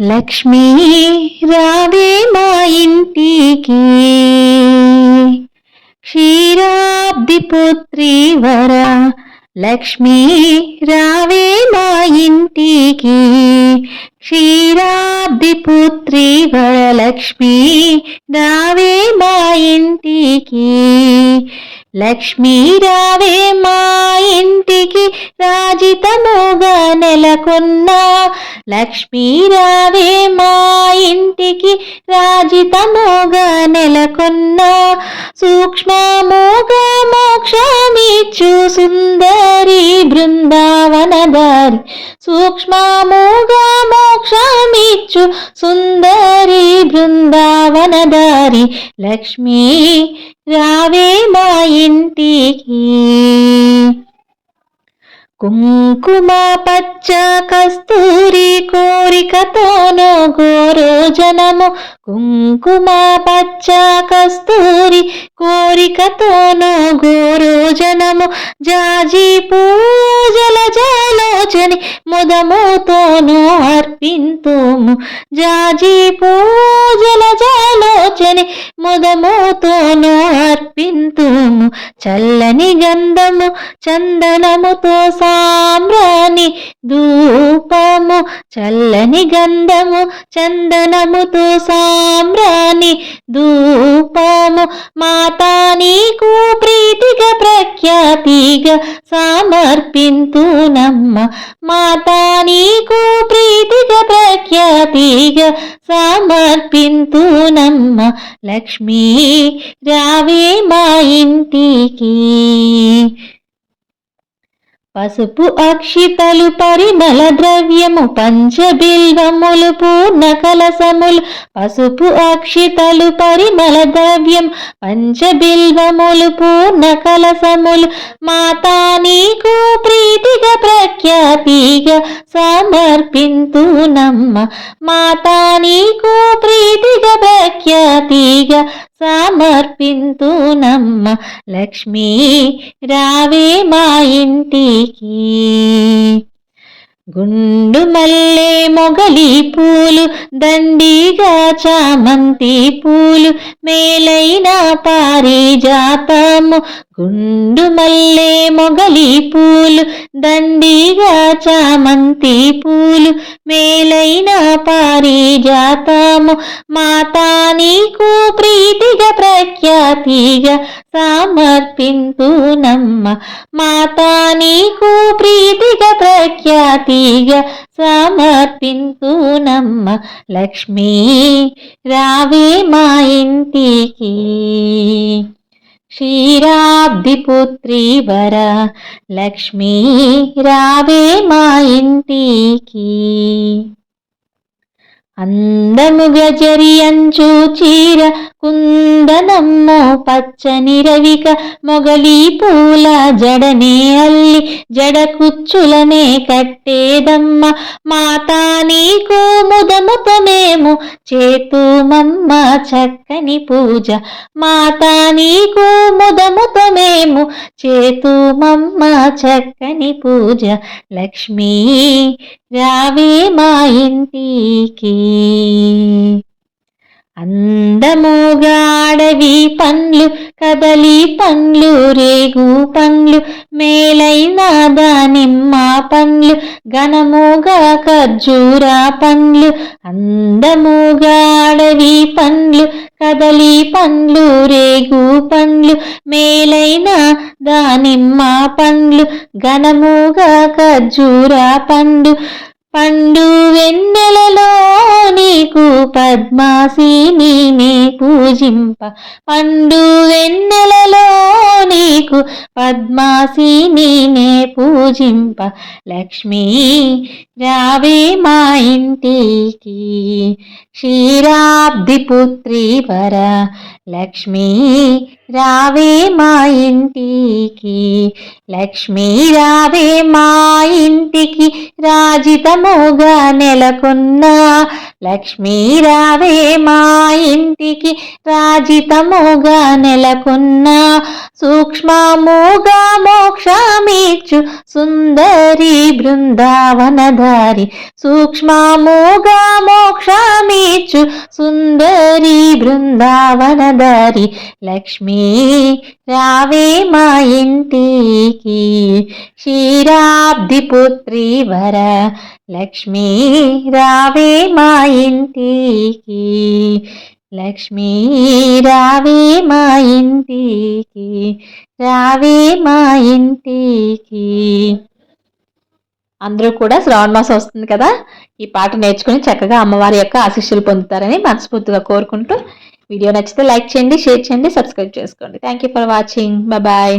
లక్ష్మీ రావే మా ఇంటికి. క్షీరాబ్ది పుత్రి వర లక్ష్మీ రావే మా ఇంటికి. క్షీరాబ్ది పుత్రి వర లక్ష్మీ రావే మా ఇంటికి. లక్ష్మీ రావే మా ఇంటికి రాజితముగా నెలకొన్నా. లక్ష్మీ రావే మా ఇంటికి రాజితముగా నెలకొన్నా. సూక్ష్మముగా మోక్షమిచ్చు సుందరి బృందావనదారి. సూక్ష్మముగా మోక్షమిచ్చు సుందరి బృందావనదారి. లక్ష్మీ రావే మా ఇంటికి. కుంకుమ పచ్చ కస్తూరి కోరికతోనో గోరో జనము కుంకుమ పచ్చ కస్తూరి కోరికతోనో గోరో జాజి పూజల జాలోచని ముదముతోనూ అర్పింతుము. జాజి పూజల జాలోచని ముదముతోనూ అర్పింతుము. చల్లని గంధము చందనముతో సామ్రాణి ధూపము. చల్లని గంధము చందనముతో సా సామ్రాణి ధూపము మాతా నీకు ప్రీతిగా ప్రఖ్యాతిగా సమర్పింతునమ్మ మాతా నీకు ప్రీతిగా ప్రఖ్యాతిగా సమర్పింతునమ్మ లక్ష్మీ రావే మా ఇంటికి. పసుపు అక్షితలు పరిమళ ద్రవ్యము పంచబిల్వములు పూర్ణ కలసములు. పసుపు అక్షితలు పరిమళ ద్రవ్యం పంచబిల్వములు పూర్ణ కలసములు. మాతా నీకు ప్రీతిగా ప్రఖ్యాతిగా సమర్పింతునమ్మ మాతా నీకు ప్రీతిగా ప్రఖ్యాతిగా సమర్పింతునమ్మ లక్ష్మీ రావే మా ఇంటికి. గుండు మల్లె మొగలి పూలు దండిగా చామంతి పూలు మేలైన పారిజాతము గుండు మల్లె మొగలి పూలు దండిగా చామంతి పూలు మేలైన పారిజాతము. మాతా నీకు ప్రీతిగా ప్రఖ్యాతిగా సమర్పింతునమ్మ. మాతా నీకు ప్రీతిగా ప్రఖ్యాతిగా సమర్పింతునమ్మ. లక్ష్మీ రావే మా ఇంటికి. క్షీరాబ్దిపుత్రి వర లక్ష్మీ రావే మా ఇంటికి. అందముగ జరియంచు చీర కుందనమ్ము పచ్చని రవిక మొగలి పూల జడనే అల్లి జడ కుచ్చులనే కట్టేదమ్మ. మాతా నీకు ముదముతమేము చేతుమమ్మ చక్కని పూజ. మాతా నీకు ముదముతమేము చేతుమమ్మ చక్కని పూజ. లక్ష్మీ రావే మా ఇంటికి. అందముగాడవి పండ్లు కదలి పండ్లు రేగు పండ్లు మేలైన దానిమ్మ పండ్లు ఘనముగా ఖర్జూర పండ్లు అందముగా అడవి పండ్లు కదలి పండ్లు రేగు పండ్లు మేలైన దానిమ్మ పండ్లు ఘనముగా ఖర్జూర పండు పండు వెన్నెలలో నీకు పద్మాసిని నీ పూజింప. పండు వెన్నెలలో నీకు పద్మాసిని నే పూజింప. లక్ష్మీ రావే మా ఇంటికి క్షీరాబ్ది పుత్రి వర. లక్ష్మీ రావే మా ఇంటికి. లక్ష్మీ రావే మా ఇంటికి. రాజితముగా నెలకొన్నా. లక్ష్మీ రావే మా ఇంటికి. రాజితముగా నెలకొన్నా. సూక్ష్మముగా మోక్షమిచ్చు సుందరి బృందావనధారి. సూక్ష్మముగా మోక్ష తీర్చు సుందరి బృందావనదారి లక్ష్మీ రావే మా ఇంటికి. క్షీరాబ్ది పుత్రి వర లక్ష్మీ రావే మా ఇంటికి. లక్ష్మీ రావే మా ఇంటికి రావే మా ఇంటికి. అందరూ కూడా శ్రావణ మాసం వస్తుంది కదా ఈ పాట నేర్చుకుని చక్కగా అమ్మవారి యొక్క ఆశీస్సులు పొందుతారని మనస్ఫూర్తిగా కోరుకుంటూ వీడియో నచ్చితే లైక్ చేయండి షేర్ చేయండి సబ్స్క్రైబ్ చేసుకోండి. Thank you for watching bye